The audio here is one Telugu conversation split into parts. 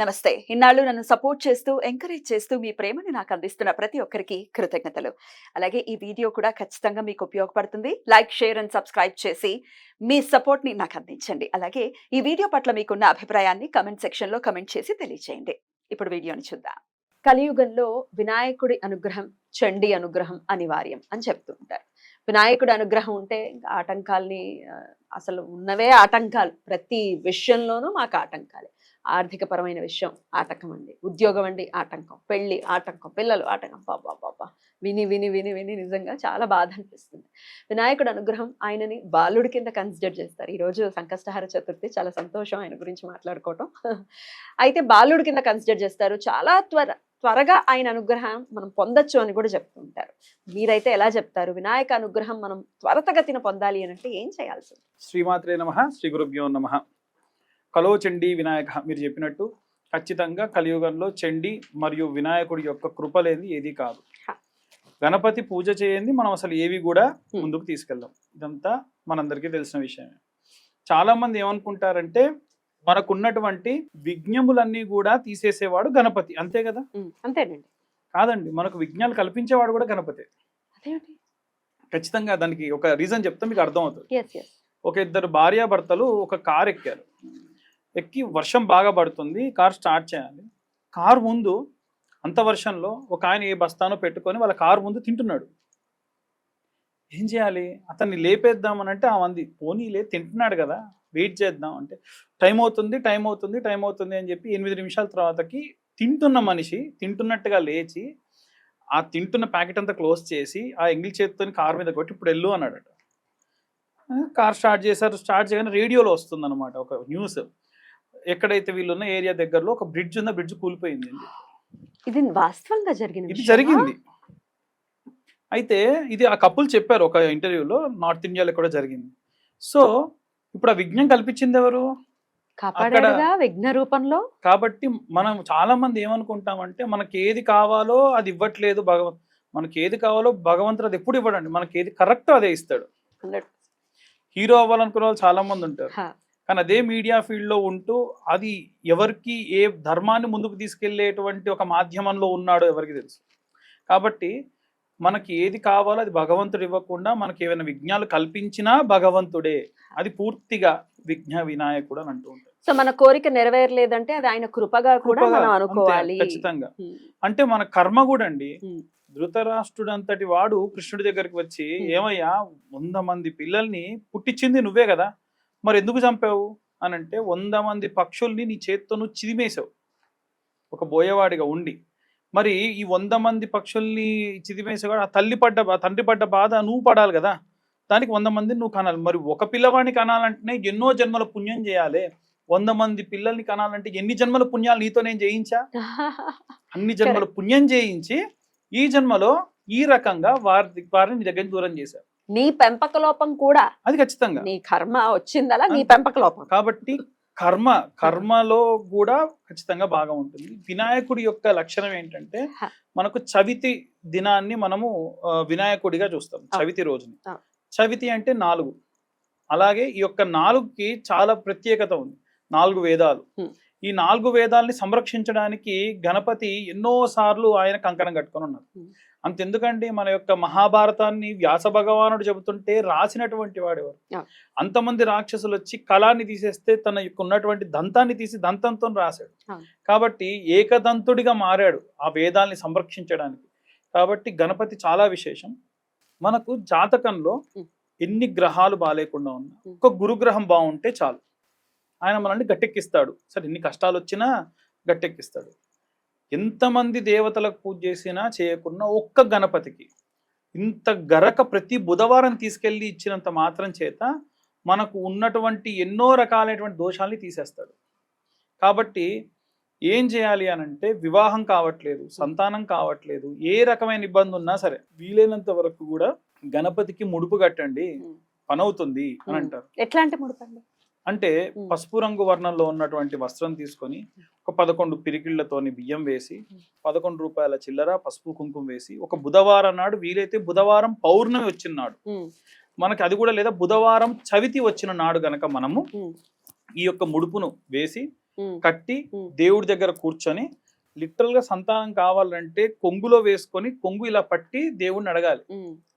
నమస్తే. ఇన్నాళ్ళు నన్ను సపోర్ట్ చేస్తూ ఎంకరేజ్ చేస్తూ మీ ప్రేమని నాకు అందిస్తున్న ప్రతి ఒక్కరికి కృతజ్ఞతలు. అలాగే ఈ వీడియో కూడా ఖచ్చితంగా మీకు ఉపయోగపడుతుంది. లైక్ షేర్ అండ్ సబ్స్క్రైబ్ చేసి మీ సపోర్ట్ని నాకు అందించండి. అలాగే ఈ వీడియో పట్ల మీకున్న అభిప్రాయాన్ని కమెంట్ సెక్షన్లో కమెంట్ చేసి తెలియజేయండి ఇప్పుడు వీడియోని చూద్దాం. కలియుగంలో వినాయకుడి అనుగ్రహం చండి అనుగ్రహం అనివార్యం అని చెప్తూ ఉంటారు. వినాయకుడి అనుగ్రహం ఉంటే ఆటంకాల్ని అసలు ఉన్నవే ఆటంకాలు. ప్రతి విషయంలోనూ మాకు ఆటంకాలే. ఆర్థిక పరమైన విషయం ఆటంకం అండి. ఉద్యోగం అండి ఆటంకం. పెళ్ళి ఆటంకం. పిల్లలు ఆటంకం. బాబా బాబా విని విని విని విని నిజంగా చాలా బాధ అనిపిస్తుంది వినాయకుడు అనుగ్రహం ఆయనని బాలుడి కింద కన్సిడర్ చేస్తారు. ఈరోజు సంకష్టహార చతుర్థి చాలా సంతోషం ఆయన గురించి మాట్లాడుకోవటం. అయితే బాలుడి కింద కన్సిడర్ చేస్తారు. చాలా త్వర త్వరగా ఆయన అనుగ్రహం మనం పొందొచ్చు అని కూడా చెప్తుంటారు మీరైతే ఎలా చెప్తారు? వినాయక అనుగ్రహం మనం త్వరతగతిన పొందాలి అని అంటే ఏం చేయాల్సి శ్రీమాత్రే నమ. శ్రీ గురుభ్యో నమ. కలో చండీ వినాయక మీరు చెప్పినట్టు ఖచ్చితంగా కలియుగంలో చండీ మరియు వినాయకుడి యొక్క కృప లేనిది ఏది కాదు. గణపతి పూజ చేయండి మనం అసలు ఏవి కూడా. ముందుకు తీసుకెళ్ళాం. ఇదంతా మనందరికీ తెలిసిన విషయమే. చాలా మంది ఏమనుకుంటారంటే మనకున్నటువంటి విజ్ఞములన్నీ కూడా తీసేసేవాడు గణపతి. అంతే కదా? అంతేనండి. కాదండి మనకు విజ్ఞాలు కల్పించేవాడు కూడా గణపతి. ఖచ్చితంగా దానికి ఒక రీజన్ చెప్తే మీకు అర్థమవుతుంది. ఎస్ ఎస్ ఒక ఇద్దరు భార్యాభర్తలు ఒక కార్ ఎక్కారు. ఎక్కి వర్షం బాగా పడుతుంది కార్ స్టార్ట్ చేయాలి. కార్ ముందు అంత వర్షంలో ఒక ఆయన ఏ బస్తానో పెట్టుకొని వాళ్ళ కార్ ముందు తింటున్నాడు. ఏం చేయాలి? అతన్ని లేపేద్దామని అంటే ఆ మంది పోనీలే తింటున్నాడు కదా వెయిట్ చేద్దాం అంటే. టైం అవుతుంది టైం అవుతుంది టైం అవుతుంది అని చెప్పి ఎనిమిది నిమిషాల తర్వాతకి తింటున్న మనిషి తింటున్నట్టుగా లేచి ఆ తింటున్న ప్యాకెట్ అంతా క్లోజ్ చేసి ఆ ఎంగిల్ చేతితో కార్ మీద కొట్టి ఇప్పుడు వెళ్ళు అన్నాడట. కార్ స్టార్ట్ చేశారు స్టార్ట్ చేయగానే రేడియోలో వస్తుంది అనమాట ఒక న్యూస్. ఎక్కడైతే వీళ్ళు ఉన్న ఏరియా దగ్గరలో ఒక బ్రిడ్జ్ ఉందో బ్రిడ్జ్ కూలిపోయింది. ఇది వాస్తవంగా జరిగిన ఇది? జరిగింది అయితే ఇది ఆ కపుల్ చెప్పారు ఒక ఇంటర్వ్యూలో నార్త్ ఇండియాలో కూడా జరిగింది సో ఇప్పుడు ఆ విజ్ఞం కల్పించింది ఎవరు విఘ్న రూపంలో కాబట్టి మనం చాలా మంది ఏమనుకుంటామంటే మనకి ఏది కావాలో అది ఇవ్వట్లేదు భగవంత్ మనకి ఏది కావాలో భగవంతుడు అది ఎప్పుడు ఇవ్వడండి మనకి ఏది కరెక్ట్ అదే ఇస్తాడు. హీరో అవ్వాలనుకునే వాళ్ళు చాలా మంది ఉంటారు. కానీ అదే మీడియా ఫీల్డ్లో ఉంటూ అది ఎవరికి ఏ ధర్మాన్ని ముందుకు తీసుకెళ్ళేటువంటి ఒక మాధ్యమంలో ఉన్నాడో ఎవరికి తెలుసు. కాబట్టి మనకి ఏది కావాలో అది భగవంతుడు ఇవ్వకుండా మనకి ఏమైనా విఘ్నాలు కల్పించినా భగవంతుడే. అది పూర్తిగా విఘ్న వినాయకుడు అని అంటూ ఉంటారు. సో మన కోరిక నెరవేరలేదంటే అది ఆయన కృపగా కూడా మనం అనుకోవాలి. ఖచ్చితంగా. అంటే మన కర్మ కూడా అండి ధృతరాష్ట్రుడు అంతటి వాడు కృష్ణుడి దగ్గరికి వచ్చి. ఏమయ్యా వంద మంది పిల్లల్ని పుట్టించింది నువ్వే కదా. మరి ఎందుకు చంపావు? అని అంటే వంద మంది పక్షుల్ని నీ చేత్తో నువ్వు చిదిమేశావు. ఒక బోయవాడిగా ఉండి. మరి ఈ వంద మంది పక్షుల్ని చిదిమేసావు ఆ తల్లి పడ్డ తండ్రి పడ్డ బాధ నువ్వు పడాలి కదా? దానికి వంద మందిని నువ్వు కనాలి. మరి ఒక పిల్లవాడిని కనాలంటేనే ఎన్నో జన్మల పుణ్యం చేయాలి. వంద మంది పిల్లల్ని కనాలంటే ఎన్ని జన్మల పుణ్యాలు నీతో నేను చేయించా అన్ని జన్మలు పుణ్యం చేయించి ఈ జన్మలో ఈ రకంగా వారి వారిని నీ దగ్గర దూరం చేశారు నీ పెంపక లోపం కూడా అది ఖచ్చితంగా నీ కర్మ వచ్చిందలా నీ. పెంపక లోపం కాబట్టి కర్మ కర్మలో కూడా ఖచ్చితంగా బాగా ఉంటుంది వినాయకుడి యొక్క లక్షణం ఏంటంటే. మనకు చవితి దినాన్ని మనము వినాయకుడిగా చూస్తాం చవితి రోజుని. చవితి అంటే నాలుగు అలాగే ఈ యొక్క నాలుగుకి చాలా ప్రత్యేకత ఉంది నాలుగు వేదాలు. ఈ నాలుగు వేదాల్ని సంరక్షించడానికి గణపతి ఎన్నో సార్లు ఆయన కంకణం కట్టుకొని ఉన్నారు. అంతెందుకండి మన యొక్క మహాభారతాన్ని వ్యాస భగవానుడు చెబుతుంటే రాసినటువంటి వాడెవరు. అంతమంది రాక్షసులు వచ్చి కళాన్ని తీసేస్తే తన యొక్క ఉన్నటువంటి దంతాన్ని తీసి దంతంతో రాశాడు. కాబట్టి ఏకదంతుడిగా మారాడు ఆ వేదాల్ని సంరక్షించడానికి కాబట్టి గణపతి చాలా విశేషం మనకు జాతకంలో. ఎన్ని గ్రహాలు బాగాలేకుండా ఉన్నా. ఒక గురుగ్రహం బాగుంటే చాలు ఆయన మనల్ని గట్టెక్కిస్తాడు. సరే ఎన్ని కష్టాలు వచ్చినా గట్టెక్కిస్తాడు. ఎంతమంది దేవతలకు పూజ చేసినా చేయకున్నా ఒక్క గణపతికి ఇంత గరక ప్రతి బుధవారం తీసుకెళ్ళి ఇచ్చినంత మాత్రం చేత మనకు ఉన్నటువంటి ఎన్నో రకాలైనటువంటి దోషాల్ని తీసేస్తాడు. కాబట్టి ఏం చేయాలి అని అంటే వివాహం కావట్లేదు సంతానం కావట్లేదు ఏ రకమైన ఇబ్బంది ఉన్నా సరే వీలైనంత వరకు కూడా గణపతికి ముడుపు కట్టండి. పనవుతుంది అని. అంటారు. ఎట్లాంటి ముడుపండి? అంటే. పసుపు రంగు వర్ణంలో ఉన్నటువంటి వస్త్రం తీసుకొని ఒక పదకొండు పిరికిళ్ళతోని బియ్యం వేసి పదకొండు రూపాయల చిల్లర పసుపు కుంకుమ వేసి ఒక బుధవారం నాడు వీలైతే బుధవారం పౌర్ణమి వచ్చిన నాడు మనకి అది కూడా లేదా బుధవారం చవితి వచ్చిన నాడు గనక మనము. ఈ యొక్క ముడుపును వేసి కట్టి. దేవుడి దగ్గర కూర్చొని లిటరల్గా సంతానం కావాలంటే కొంగులో వేసుకొని కొంగు ఇలా పట్టి దేవుడిని అడగాలి.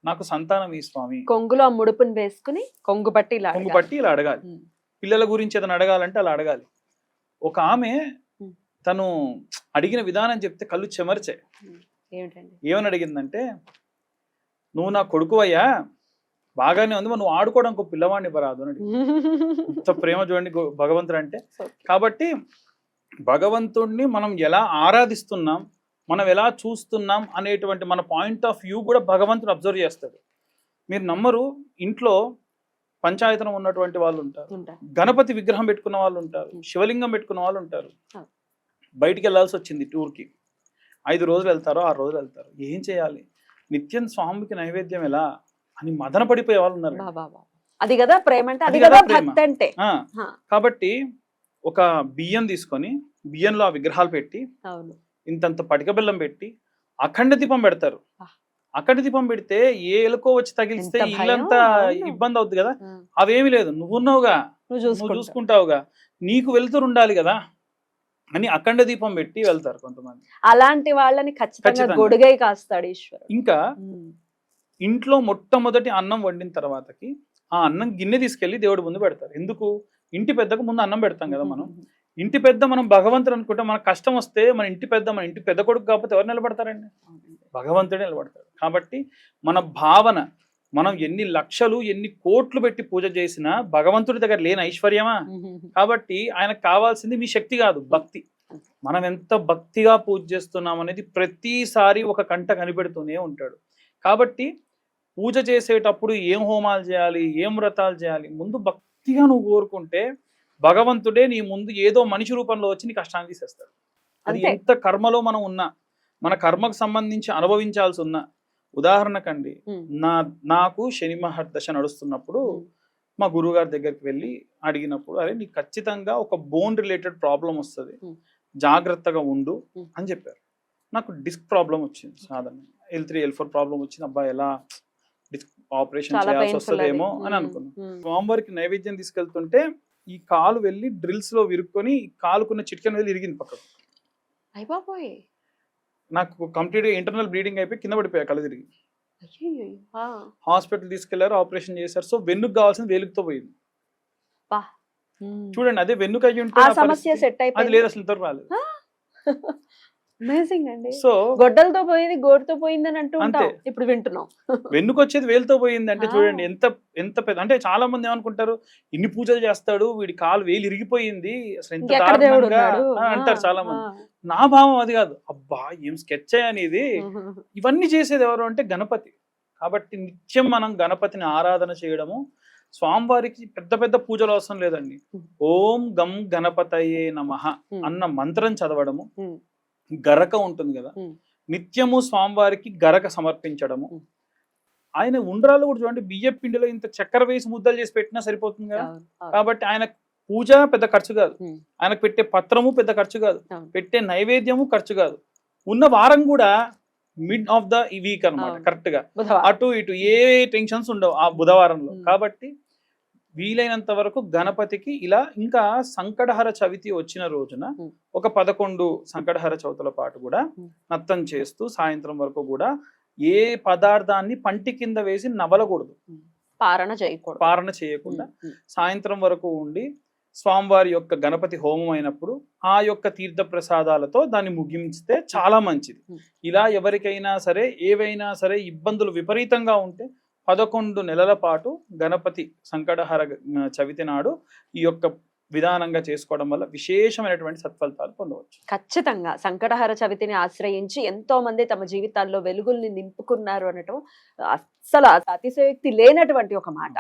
నాకు సంతానం ఈ స్వామి కొంగులో ఆ ముడుపుని వేసుకుని కొంగు బట్టి ఇలా కొంగు. పట్టి ఇలా అడగాలి పిల్లల గురించి ఏదైనా అడగాలంటే అలా అడగాలి. ఒక ఆమె. తను అడిగిన విధానం చెప్తే కళ్ళు చెమర్చే. ఏమని అడిగిందంటే నువ్వు నా కొడుకు అయ్యా బాగానే ఉంది నువ్వు ఆడుకోవడానికి ఒక పిల్లవాడిని ఇవ్వరాదు అని. ఇంత ప్రేమ చూడండి భగవంతుడు అంటే. కాబట్టి భగవంతుడిని మనం ఎలా ఆరాధిస్తున్నాం మనం ఎలా చూస్తున్నాం అనేటువంటి మన పాయింట్ ఆఫ్ వ్యూ కూడా భగవంతుడు అబ్జర్వ్ చేస్తాడు. మీరు నమ్మరు ఇంట్లో పంచాయతనం ఉన్నటువంటి వాళ్ళు ఉంటారు. ఉంటా. గణపతి విగ్రహం పెట్టుకున్న వాళ్ళు ఉంటారు. శివలింగం పెట్టుకున్న వాళ్ళు ఉంటారు. బయటికి వెళ్ళాల్సి వచ్చింది టూర్కి. ఐదు రోజులు వెళ్తారు ఆరు రోజులు వెళ్తారు. ఏం చేయాలి? నిత్యం స్వామికి నైవేద్యం ఎలా? అని మదన పడిపోయే వాళ్ళు ఉన్నారు. అది కదా ప్రేమ అంటే అది కదా. భక్తి అంటే. కాబట్టి ఒక బియ్యం తీసుకొని బియ్యంలో ఆ విగ్రహాలు పెట్టి ఇంతంత పటిక బెల్లం పెట్టి అఖండ దీపం పెడతారు. అఖండ దీపం పెడితే ఏ ఎలుకో వచ్చి తగిలిస్తే ఇల్లంతా. ఇబ్బంది అవుతుంది కదా? అవేమి లేదు. నువ్వున్నావుగా. నువ్వు నువ్వు చూసుకుంటావు. చూసుకుంటావుగా. నీకు వెళ్తురు ఉండాలి కదా? అని అఖండ దీపం పెట్టి వెళ్తారు కొంతమంది. అలాంటి వాళ్ళని ఖచ్చితంగా. గొడుగై కాస్తాడు ఈశ్వరుడు. ఇంకా ఇంట్లో మొట్టమొదటి అన్నం వండిన తర్వాతకి ఆ అన్నం గిన్నె తీసుకెళ్ళి దేవుడి ముందు పెడతారు. ఎందుకు? ఇంటి పెద్దకు ముందు అన్నం పెడతాం కదా మనం. ఇంటి పెద్ద మనం భగవంతుడు అనుకుంటే మన కష్టం వస్తే మన ఇంటి పెద్ద మన ఇంటి పెద్ద కొడుకు కాకపోతే ఎవరు నిలబడతారండి. భగవంతుడే నిలబడతాడు. కాబట్టి మన భావన మనం ఎన్ని లక్షలు ఎన్ని కోట్లు పెట్టి పూజ చేసినా భగవంతుడి దగ్గర లేని ఐశ్వర్యమా? కాబట్టి ఆయనకు కావాల్సింది మీ శక్తి కాదు భక్తి. మనం ఎంత భక్తిగా పూజ చేస్తున్నాం అనేది ప్రతిసారి ఒక కంట కనిపెడుతూనే ఉంటాడు. కాబట్టి పూజ చేసేటప్పుడు ఏం హోమాలు చేయాలి ఏం వ్రతాలు చేయాలి ముందు భక్తిగా నువ్వు కోరుకుంటే భగవంతుడే నీ ముందు ఏదో మనిషి రూపంలో వచ్చి నీ కష్టాన్ని తీసేస్తాడు. అది. ఎంత కర్మలో మనం ఉన్నా మన కర్మకు సంబంధించి అనుభవించాల్సి ఉన్నా ఉదాహరణకండి నా నాకు శని మహర్దశ నడుస్తున్నప్పుడు మా గురువుగారి దగ్గరికి వెళ్ళి అడిగినప్పుడు అరే నీకు ఖచ్చితంగా ఒక బోన్ రిలేటెడ్ ప్రాబ్లం వస్తుంది. జాగ్రత్తగా ఉండు. అని చెప్పారు. నాకు డిస్క్ ప్రాబ్లం వచ్చింది సాధారణంగా. L three L four problem వచ్చింది. అబ్బా ఎలా డిస్క్ ఆపరేషన్ చేయాల్సి వస్తుందేమో అని అనుకున్నాను స్వామివారికి నైవేద్యం తీసుకెళ్తుంటే ఈ కాలు వెళ్ళి డ్రిల్స్లో విరుక్కొని కాలుకున్న చిట్కన వెళ్ళి ఇరిగింది పక్కకు. అయిపోయి నాకు కంప్లీట్ ఇంటర్నల్ బ్లీడింగ్ అయిపోయి కింద పడిపోయా కళ్ళు తిరిగి. హాస్పిటల్ తీసుకెళ్ళారు ఆపరేషన్ చేశారు. సో వెన్నుకు కావాల్సింది వేలుగుతో పోయింది. చూడండి అదే వెన్నుక అయ్యి ఉంటే అది లేదు అసలు రాలేదు. అమేజింగ్ అండి సో గొడ్డలతో పోయింది గోడుతో పోయింది అని అంటూ ఉంటాం. ఇప్పుడు వింటున్నాం వెన్నుకు వచ్చేది వేలుతో పోయింది అంటే. చూడండి ఎంత ఎంత పెద్ద అంటే చాలా మంది ఏమనుకుంటారు ఇన్ని పూజలు చేస్తాడు వీడి కాలు వేలు ఇరిగిపోయింది అసలు ఎంత అంటారు చాలా మంది. నా భావం అది కాదు అబ్బా ఏం స్కెచ్ అనేది. ఇవన్నీ చేసేది ఎవరు అంటే గణపతి కాబట్టి నిత్యం మనం గణపతిని ఆరాధన చేయడము స్వామివారికి పెద్ద పెద్ద పూజలు అవసరం లేదండి. ఓం గం గణపతయే నమః. అన్న మంత్రం చదవడము. గరక ఉంటుంది కదా. నిత్యము స్వామివారికి గరక సమర్పించడము. ఆయన ఉండ్రాలు కూడా చూడండి బియ్యం పిండిలో ఇంత చక్కెర వేసి ముద్దలు చేసి పెట్టినా సరిపోతుంది కదా. కాబట్టి ఆయన పూజ పెద్ద ఖర్చు కాదు. ఆయనకు పెట్టే పత్రము పెద్ద ఖర్చు కాదు. పెట్టే నైవేద్యము ఖర్చు కాదు ఉన్న వారం కూడా మిడ్ ఆఫ్ ద వీక్ అనమాట. కరెక్ట్గా. అటు ఇటు ఏ టెన్షన్స్ ఉండవు ఆ బుధవారంలో. కాబట్టి వీలైనంత వరకు గణపతికి ఇలా ఇంకా సంకటహర చవితి వచ్చిన రోజున. ఒక పదకొండు సంకటహర చవితుల పాటు కూడా. నత్తం చేస్తూ సాయంత్రం వరకు కూడా ఏ పదార్థాన్ని పంటి కింద వేసి నవలకూడదు పారణ చేయకూడదు పారణ చేయకుండా. సాయంత్రం వరకు ఉండి స్వామివారి యొక్క గణపతి హోమం అయినప్పుడు ఆ యొక్క తీర్థ ప్రసాదాలతో దాన్ని ముగించితే చాలా మంచిది. ఇలా ఎవరికైనా సరే ఏవైనా సరే ఇబ్బందులు విపరీతంగా ఉంటే పదకొండు నెలల పాటు గణపతి సంకటహర చవితి నాడు ఈ యొక్క విధానంగా చేసుకోవడం వల్ల విశేషమైనటువంటి సత్ఫలితాలు పొందవచ్చు. ఖచ్చితంగా సంకటహర చవితిని ఆశ్రయించి ఎంతో మంది తమ జీవితాల్లో వెలుగుల్ని నింపుకున్నారు అనటం అస్సలు అతిశయోక్తి లేనటువంటి ఒక మాట.